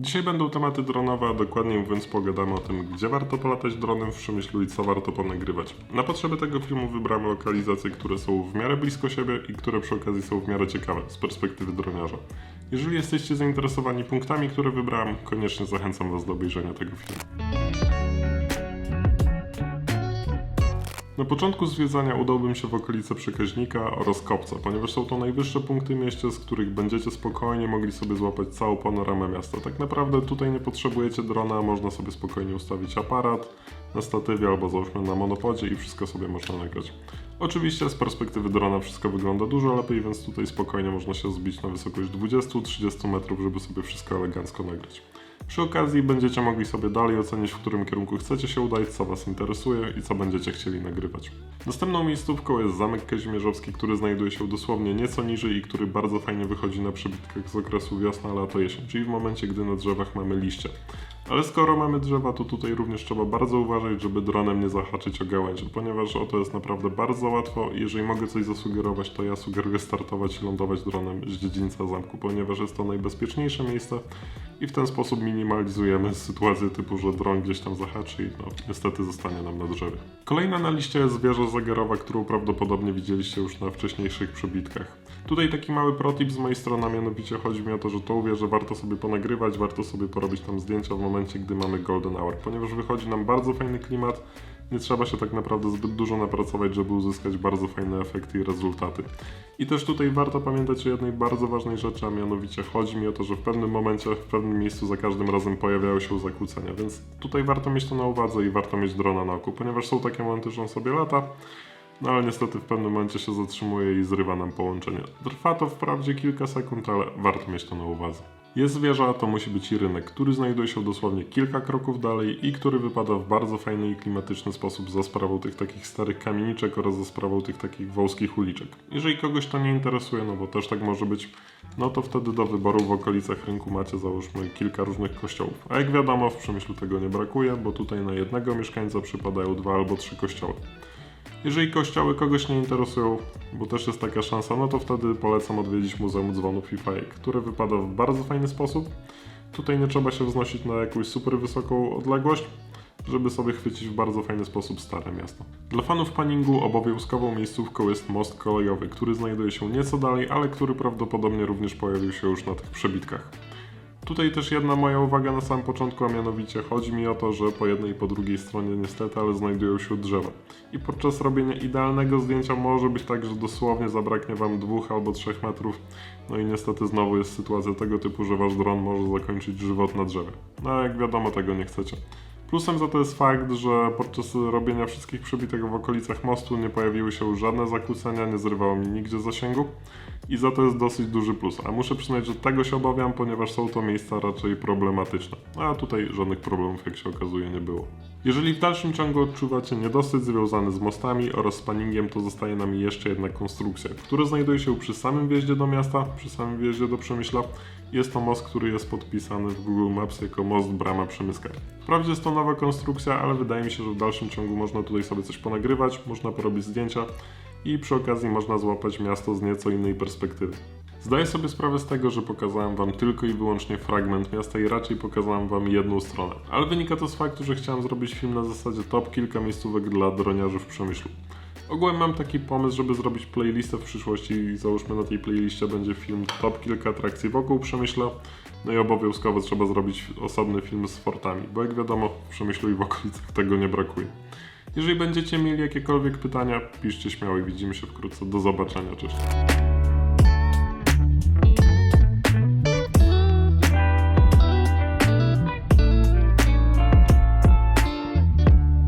Dzisiaj będą tematy dronowe, a dokładniej mówiąc pogadamy o tym, gdzie warto polatać dronem w Przemyślu i co warto ponagrywać. Na potrzeby tego filmu wybrałem lokalizacje, które są w miarę blisko siebie i które przy okazji są w miarę ciekawe z perspektywy droniarza. Jeżeli jesteście zainteresowani punktami, które wybrałem, koniecznie zachęcam Was do obejrzenia tego filmu. Na początku zwiedzania udałbym się w okolice Przekaźnika oraz Kopca, ponieważ są to najwyższe punkty mieście, z których będziecie spokojnie mogli sobie złapać całą panoramę miasta. Tak naprawdę tutaj nie potrzebujecie drona, można sobie spokojnie ustawić aparat na statywie albo załóżmy na monopodzie i wszystko sobie można nagrać. Oczywiście z perspektywy drona wszystko wygląda dużo lepiej, więc tutaj spokojnie można się zbić na wysokość 20-30 metrów, żeby sobie wszystko elegancko nagrać. Przy okazji będziecie mogli sobie dalej ocenić, w którym kierunku chcecie się udać, co Was interesuje i co będziecie chcieli nagrywać. Następną miejscówką jest Zamek Kazimierzowski, który znajduje się dosłownie nieco niżej i który bardzo fajnie wychodzi na przebitkach z okresu wiosna, lato, jesień, czyli w momencie, gdy na drzewach mamy liście. Ale skoro mamy drzewa, to tutaj również trzeba bardzo uważać, żeby dronem nie zahaczyć o gałęzie, ponieważ o to jest naprawdę bardzo łatwo. Jeżeli mogę coś zasugerować, to ja sugeruję startować i lądować dronem z dziedzińca zamku, ponieważ jest to najbezpieczniejsze miejsce i w ten sposób minimalizujemy sytuację typu, że dron gdzieś tam zahaczy i no, niestety zostanie nam na drzewie. Kolejna na liście jest wieża zegarowa, którą prawdopodobnie widzieliście już na wcześniejszych przebitkach. Tutaj taki mały protip z mojej strony, a mianowicie chodzi mi o to, że tą wieżę warto sobie ponagrywać, warto sobie porobić tam zdjęcia w momencie, gdy mamy golden hour, ponieważ wychodzi nam bardzo fajny klimat, nie trzeba się tak naprawdę zbyt dużo napracować, żeby uzyskać bardzo fajne efekty i rezultaty. I też tutaj warto pamiętać o jednej bardzo ważnej rzeczy, a mianowicie chodzi mi o to, że w pewnym momencie, w pewnym miejscu za każdym razem pojawiają się zakłócenia, więc tutaj warto mieć to na uwadze i warto mieć drona na oku, ponieważ są takie momenty, że on sobie lata, no ale niestety w pewnym momencie się zatrzymuje i zrywa nam połączenie. Trwa to wprawdzie kilka sekund, ale warto mieć to na uwadze. Jest wieża, to musi być i rynek, który znajduje się dosłownie kilka kroków dalej i który wypada w bardzo fajny i klimatyczny sposób za sprawą tych takich starych kamieniczek oraz za sprawą tych takich wąskich uliczek. Jeżeli kogoś to nie interesuje, no bo też tak może być, no to wtedy do wyboru w okolicach rynku macie załóżmy kilka różnych kościołów. A jak wiadomo w Przemyślu tego nie brakuje, bo tutaj na jednego mieszkańca przypadają dwa albo trzy kościoły. Jeżeli kościoły kogoś nie interesują, bo też jest taka szansa, no to wtedy polecam odwiedzić Muzeum Dzwonów i Fajek, które wypada w bardzo fajny sposób. Tutaj nie trzeba się wznosić na jakąś super wysoką odległość, żeby sobie chwycić w bardzo fajny sposób stare miasto. Dla fanów paningu obowiązkową miejscówką jest most kolejowy, który znajduje się nieco dalej, ale który prawdopodobnie również pojawił się już na tych przebitkach. Tutaj też jedna moja uwaga na samym początku, a mianowicie chodzi mi o to, że po jednej i po drugiej stronie niestety, ale znajdują się drzewa. I podczas robienia idealnego zdjęcia może być tak, że dosłownie zabraknie Wam dwóch albo trzech metrów. No i niestety znowu jest sytuacja tego typu, że Wasz dron może zakończyć żywot na drzewie. No jak wiadomo tego nie chcecie. Plusem za to jest fakt, że podczas robienia wszystkich przebitek w okolicach mostu nie pojawiły się żadne zakłócenia, nie zrywało mi nigdzie zasięgu i za to jest dosyć duży plus. A muszę przyznać, że tego się obawiam, ponieważ są to miejsca raczej problematyczne. A tutaj żadnych problemów, jak się okazuje, nie było. Jeżeli w dalszym ciągu odczuwacie niedosyt związany z mostami oraz z paningiem, to zostaje nam jeszcze jedna konstrukcja, która znajduje się przy samym wjeździe do miasta, przy samym wjeździe do Przemyśla. Jest to most, który jest podpisany w Google Maps jako most Brama Przemyska. Wprawdzie jest to nowa konstrukcja, ale wydaje mi się, że w dalszym ciągu można tutaj sobie coś ponagrywać, można porobić zdjęcia i przy okazji można złapać miasto z nieco innej perspektywy. Zdaję sobie sprawę z tego, że pokazałem Wam tylko i wyłącznie fragment miasta i raczej pokazałem Wam jedną stronę. Ale wynika to z faktu, że chciałem zrobić film na zasadzie top kilka miejscówek dla droniarzy w Przemyślu. Ogółem mam taki pomysł, żeby zrobić playlistę w przyszłości i załóżmy na tej playliście będzie film top kilka atrakcji wokół Przemyśla. No i obowiązkowo trzeba zrobić osobny film z fortami, bo jak wiadomo w Przemyślu i w okolicach tego nie brakuje. Jeżeli będziecie mieli jakiekolwiek pytania, piszcie śmiało i widzimy się wkrótce. Do zobaczenia, cześć.